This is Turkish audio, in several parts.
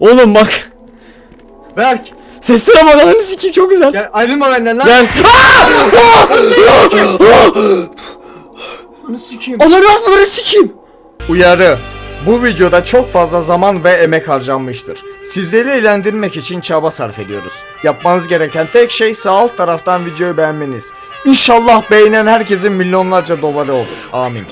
Oğlum bak. Berk. Seslere bak ananı sikeyim çok güzel. Gel ayrılma benden lan. Gel. Bunu sikeyim. Ananı afları sikeyim. Uyarı. Bu videoda çok fazla zaman ve emek harcanmıştır. Sizleri eğlendirmek için çaba sarf ediyoruz. Yapmanız gereken tek şey sağ alt taraftan videoyu beğenmeniz. İnşallah beğenen herkesin milyonlarca doları olur. Amin.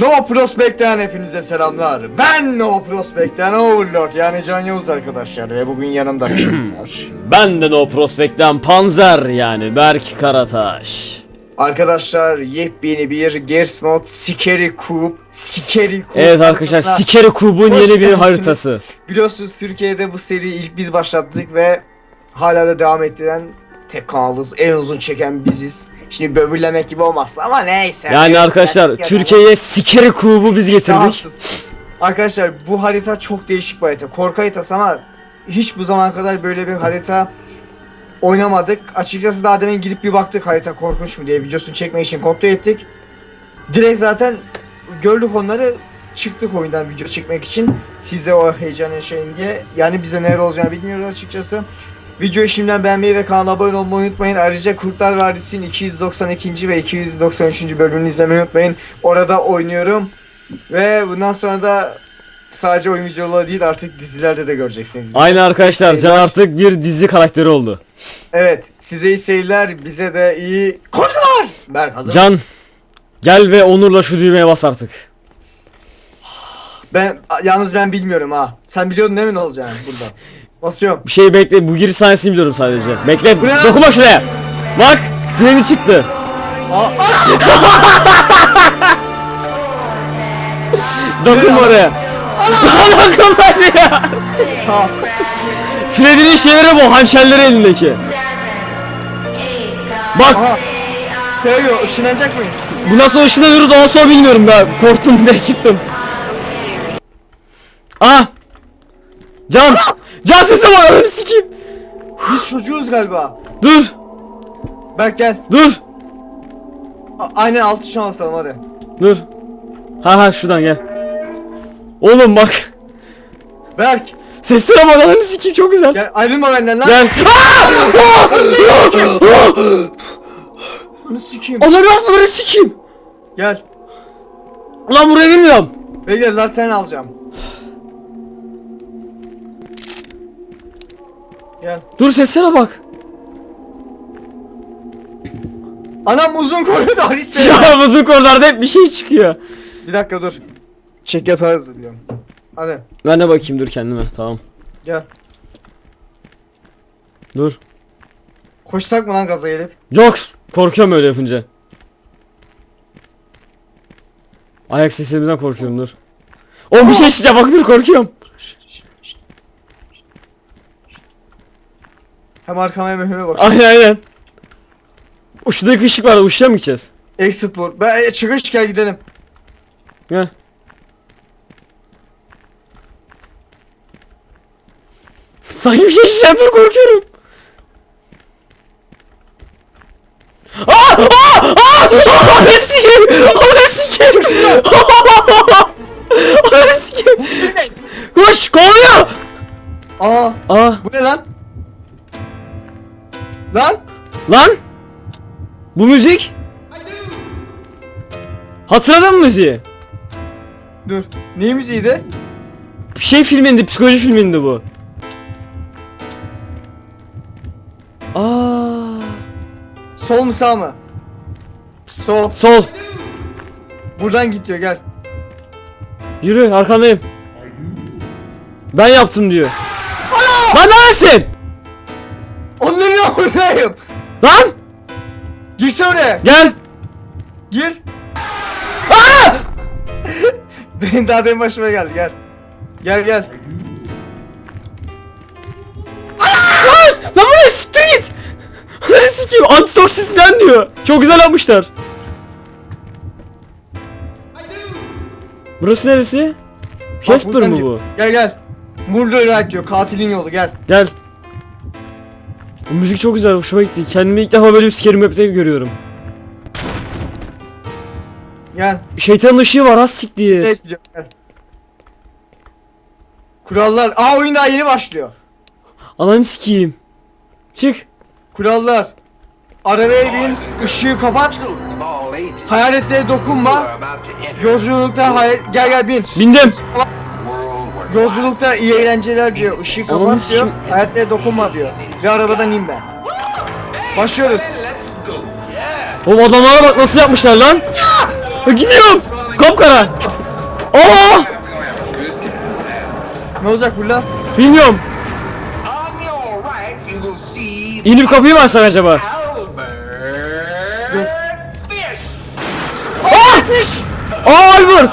Nova Prospect'ten hepinize selamlar. Ben Nova Prospect'ten Overlord yani Can Yavuz arkadaşlar ve bugün yanımda kim var? Ben de No Prospect'ten Panzer yani Berk Karataş. Arkadaşlar yepyeni bir Gears Mod Sikeri Kub Sikeri Kub Evet arkadaşlar Sikeri Kub'un yeni bir haritası. Biliyorsunuz Türkiye'de bu seriyi ilk biz başlattık ve hala da devam ettiren tek kanalız. En uzun çeken biziz. Şimdi böbürlemek gibi olmazsa ama neyse. Yani arkadaşlar Türkiye'ye Sikeri Kub'u biz getirdik. Arkadaşlar bu harita çok değişik bir harita. Korku haritası ama hiç bu zamana kadar böyle bir harita oynamadık. Açıkçası daha demin gidip bir baktık harita korkunç mu diye videosunu çekmek için kontrol ettik. Direkt zaten gördük onları çıktık oyundan video çekmek için. Size o heyecan yaşayın diye. Yani bize neler olacağını bilmiyoruz açıkçası. Videoyu şimdiden beğenmeyi ve kanala abone olmayı unutmayın. Ayrıca Kurtlar Vadisi'nin 292. ve 293. bölümünü izlemeyi unutmayın. Orada oynuyorum. Ve bundan sonra da sadece oyun videoları değil artık dizilerde de göreceksiniz. Aynı Size arkadaşlar Can artık bir dizi karakteri oldu. Evet size iyi seyirler bize de iyi korkular. Berk hazır mısın? Can gel ve Onur'la şu düğmeye bas artık. Ben yalnız ben bilmiyorum ha. Sen biliyordun değil mi ne olacağını burada? Basıyorum. Bir şey bekle bu giriş sahnesini biliyorum sadece. Bekle Bu ne lan? dokunma şuraya. Bak freni çıktı. Aa! Dokunma Ne oraya. Dokunma ya. Tamam. Freddy'nin şeyleri bu hançerleri elindeki. Bak Aha. Seviyor. Işınlanacak mıyız? bu nasıl ışınlanıyoruz sonra bilmiyorum ben. Korktum de çıktım. Ah! Can! Can sesi var ananı sikeyim. Biz çocuğuz galiba. Dur! Berk gel. Dur! A- aynen altı şu an asalım hadi. Dur. Ha ha şuradan gel. Oğlum bak. Berk Seslere bak ananı sikeyim çok güzel. gel ayrılma benden lan. Gel. Bunu sikeyim. Ananı afları sikeyim. Gel. Ulan buraya bilmiyorum. Gel larten alacağım. Gel. Dur seslere bak. Anam uzun koridor sevmem. Ya buzun koridorda hep bir şey çıkıyor. Bir dakika dur. Çek yatağı hazırlıyorum. Hadi Ben de bakayım dur kendime tamam. gel. Dur. Koşsak mı lan gaza gelip? Yok korkuyorum öyle yapınca. Ayak sesimizden korkuyorum dur. O bir şey çıkacak bak dur korkuyorum. Hem arkama hem önüme bak. Aynen aynen. O şuradaki ışık var ışığa mı gideceğiz? Exit board. Ben e, çıkış gel gidelim. Gel. Sanki bir şey şişeceğim dur korkuyorum. Aa! Aa! Aa! Ananı sikeyim! Ananı sikeyim! Ananı sikeyim! Koş kovalıyor! Aa Aa bu ne lan? Lan? lan! Bu müzik? Hatırladın mı müziği? Dur. Neyimiz iyiydi? Bir şey filmindi, psikoloji filmindi bu. Aa, Sol mu sağ mı? Sol. sol. Buradan git diyor gel. Yürü, arkandayım. Ben yaptım diyor. Lan neredesin? Oradayım. Lan! Girse oraya. Gel. Gir. Benim daha demin başıma geldi gel. Gel gel. Lan buraya siktir git. Lan sikeyim, antitoksis falan diyor. Çok güzel yapmışlar. Burası neresi? Bak, Casper buradan mı gir. bu? Gel gel. Murder Right diyor katilin yolu gel. Gel. Bu müzik çok güzel hoşuma gitti. Kendimi ilk defa böyle bir sikerim map'te görüyorum. Gel. Şeytanın ışığı var az siktir. Evet. Gel. Kurallar. Aa oyun daha yeni başlıyor. Ananı sikeyim. Çık. Kurallar. Arabaya bin, ışığı kapat, hayaletlere dokunma, yolculukta hayal... Gel gel bin. Bindim. Yolculukta iyi eğlenceler diyor, Ananı kapat diyor, hayaletlere dokunma diyor. Ve arabadan in ben. Başlıyoruz. Oğlum adamlara bak nasıl yapmışlar lan. Gidiyorum. Kapkara. Aa! Ne olacak burada? Bilmiyorum. İnip kapıyı mı açsak acaba? Dur. Aa! Fiş! Aa Albert.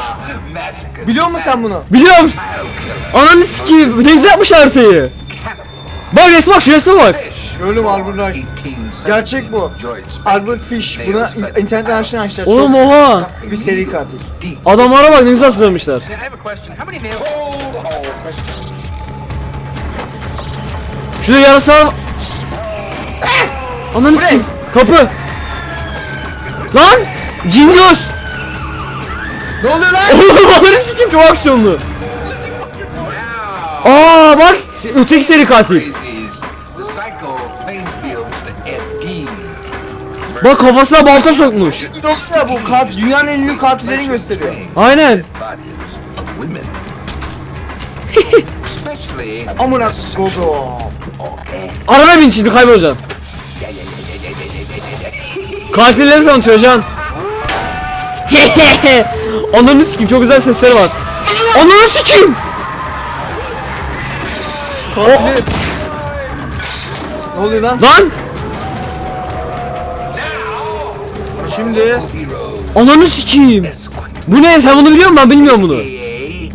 Biliyor musun sen bunu? Biliyorum. Ananı sikeyim. Ne güzel yapmış haritayı. Bak resme bak şu resme bak. Gördüm Albert Gerçek bu. Albert Fish. Buna in- internetten açın açlar. Oğlum Çok oha. bir seri katil. Adamlara bak ne güzel nails? Şurada yarasa. Ananı sikeyim. Kapı. Lan! Cingöz! Ne oluyor lan? Oğlum ananı sikeyim çok aksiyonlu. Aa bak öteki seri katil. The psycho Plainsfield was the Ed Gein. Bak kafasına balta sokmuş. Yoksa bu kat, dünyanın en ünlü katillerini gösteriyor. Aynen. Amına kodu. Araba bin şimdi kaybolacaksın. Katilleri tanıtıyor can. Ananı sikeyim çok güzel sesleri var. Ananı sikeyim. Katili. Ne oluyor lan? Lan Şimdi ananı sikeyim. Bu ne sen bunu biliyor musun ben bilmiyorum bunu.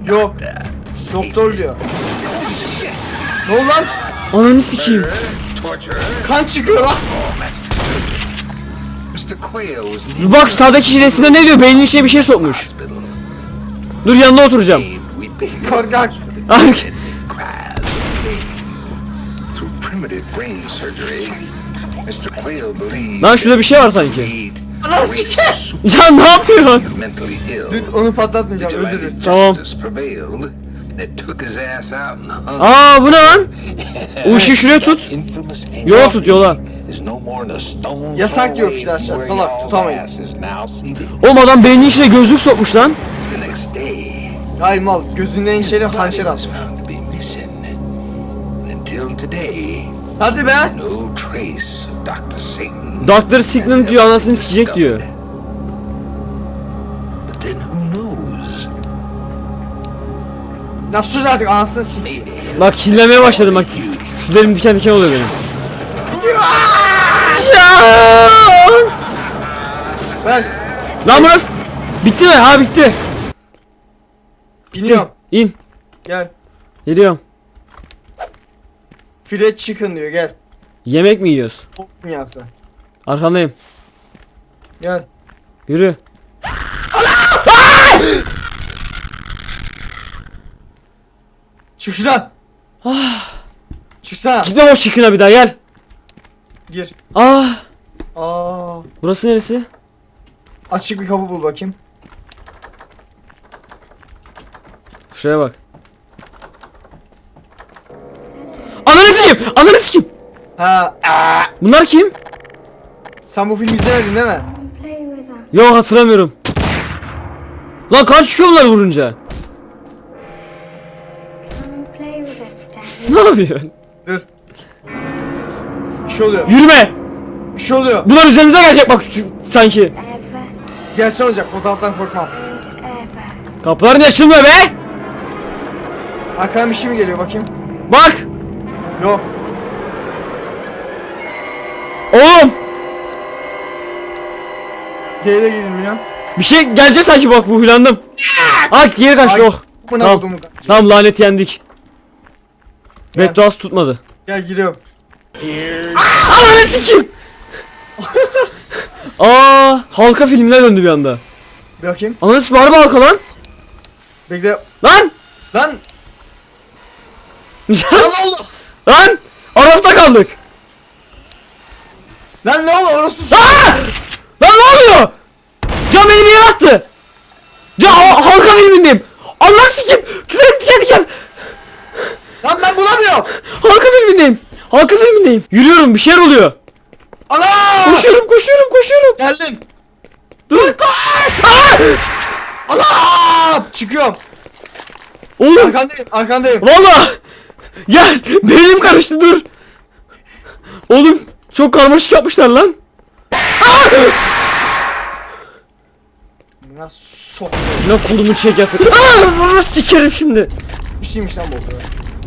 yok. Doktor diyor. Ne oldu lan? Ananı sikeyim. Kan çıkıyor lan. Bir Bak sağdaki resimde ne diyor beynin içine bir şey sokmuş. Dur yanına oturacağım. Korkak. Lan şurada bir şey var sanki. Ananı sikeyim. Can ne yapıyorsun? Dur onu patlatmayacağım öldürürüz. Tamam. Aa bu ne lan? O ışığı şuraya tut. Yola tut yola. Yasak diyor ya, where salak, tutamayız. Oğlum adam beynin içine gözlük sokmuş lan. Ay mal gözünden içeri hançer atmış. Until today, Hadi be. no trace of Dr. Satan. Dr. Sigmund diyor anasını sikecek diyor. But then who knows? Ya sus artık anasını sik. Maybe Bak kirlemeye başladım bak. Tüylerim diken diken oluyor benim. Can! Ver. Lan burası. Bitti mi? Ha bitti. Biniyorum. İn. Gel. Geliyorum. Fried chicken diyor gel. Yemek mi yiyoruz? Tavuk dünyası. Arkandayım. Gel. Yürü. Çık şuradan. Çıksana. Gitme boş çıkına bir daha gel. Gir. Ah. Aa. Burası neresi? Açık bir kapı bul bakayım. Şuraya bak. Ananı sikeyim. Ananı sikeyim. Ha. aa. Bunlar kim? Sen bu filmi izlemedin değil mi? Yok hatırlamıyorum. Lan kar çıkıyor bunlar vurunca. Ne yapıyorsun? Dur. Bir şey oluyor. Yürüme. Bir şey oluyor. Bunlar üzerimize gelecek bak sanki. Gelse olacak. Fotoğraftan korkmam. Kapılar niye açılmıyor be? Arkadan bir şey mi geliyor bakayım? Bak. Yok. Oğlum. G'de gidilmiyor. Bir şey gelecek sanki bak bu huylandım. Ay geri kaçtı Ay, oh. Buna Tamam. kodumu. Tamam lanet yendik. Gel. Bedduası tutmadı. Gel giriyorum. Ananı sikeyim. Aa, halka filmine döndü bir anda. Bir bakayım. Ananı sikeyim harbi halka lan. Bekle. Lan. Lan. Lan oldu. Lan. Arafta kaldık. Lan ne oldu orospu Aa! Lan ne oluyor? Can beni bir yere attı. Can ha- halka filmindeyim. Allah sikim. Tülerim diken diken. Lan ben bulamıyorum. Halka filmindeyim. Halka filmindeyim. Yürüyorum bir şeyler oluyor. Allah! Koşuyorum koşuyorum koşuyorum. Geldim. Dur. Koş! Aa! Allah! Çıkıyorum. Oğlum Arkandayım, arkandayım. valla. Gel beynim karıştı dur. Oğlum çok karmaşık yapmışlar lan. Ya sok. Ne kolumu çek yatır. Aa, sikerim şimdi. Bir şeymiş lan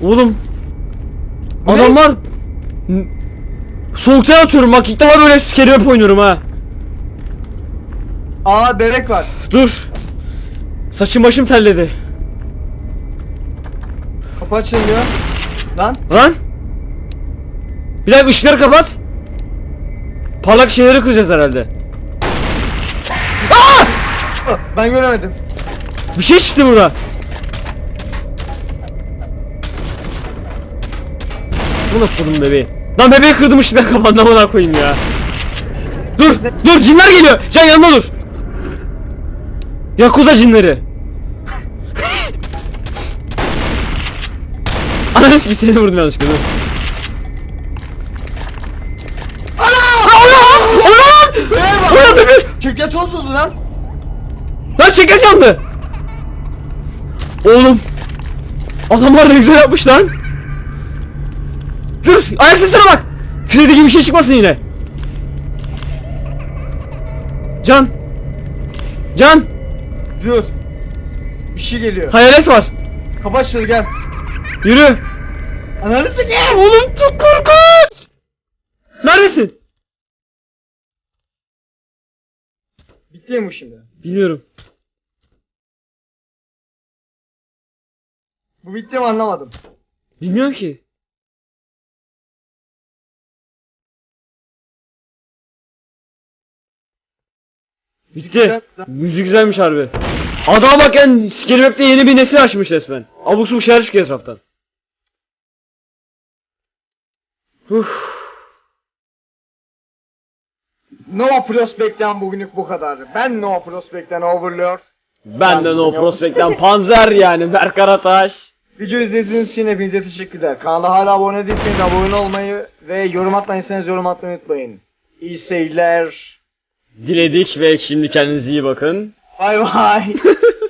bu. Oğlum Bu ne? adamlar N- Soğuktan atıyorum bak ilk defa böyle scary map oynuyorum ha. Aa bebek var. Dur. Saçım başım terledi. Kapı açılmıyor. Lan. Lan. Bir dakika ışıkları kapat. Parlak şeyleri kıracağız herhalde. Ben göremedim. Bir şey çıktı burada. Bu nasıl kurdum bebeği? Lan bebeği kırdım ışıkları kapandı amına koyayım ya. Dur dur cinler geliyor. Can yanıma dur. Yakuza cinleri. Ananı sikeyim seni vurdum yanlışlıkla dur. Bak. Ana bebek! Keklet olsun lan. Lan çeket yandı. Oğlum. Adamlar ne güzel yapmış lan. Dur ayak sesine bak. Freddy gibi bir şey çıkmasın yine. Can. Can. Dur. Bir şey geliyor. Hayalet var. Kapı açıldı gel. Yürü. Ananı sikeyim. Oğlum çok korkunç. Neredesin? Bitti mi bu şimdi? Bilmiyorum. Bu bitti mi anlamadım. Bilmiyorum ki. Bitti. Müzik güzelmiş harbi. Adama bak yani Map'te yeni bir nesil açmış resmen. Abuk subuk şeyler çıkıyor etraftan. Uf. No Prospect'ten bugünlük bu kadar. Ben No Prospect'ten Overlord. Ben de No Yavuz. Prospect'ten Panzer yani Berk Karataş. Video izlediğiniz için hepinize teşekkürler. Kanala hala abone değilseniz abone olmayı ve yorum atmayırsanız yorum atmayı unutmayın. İyi seyirler. Diledik ve şimdi kendinize iyi bakın. Why, why?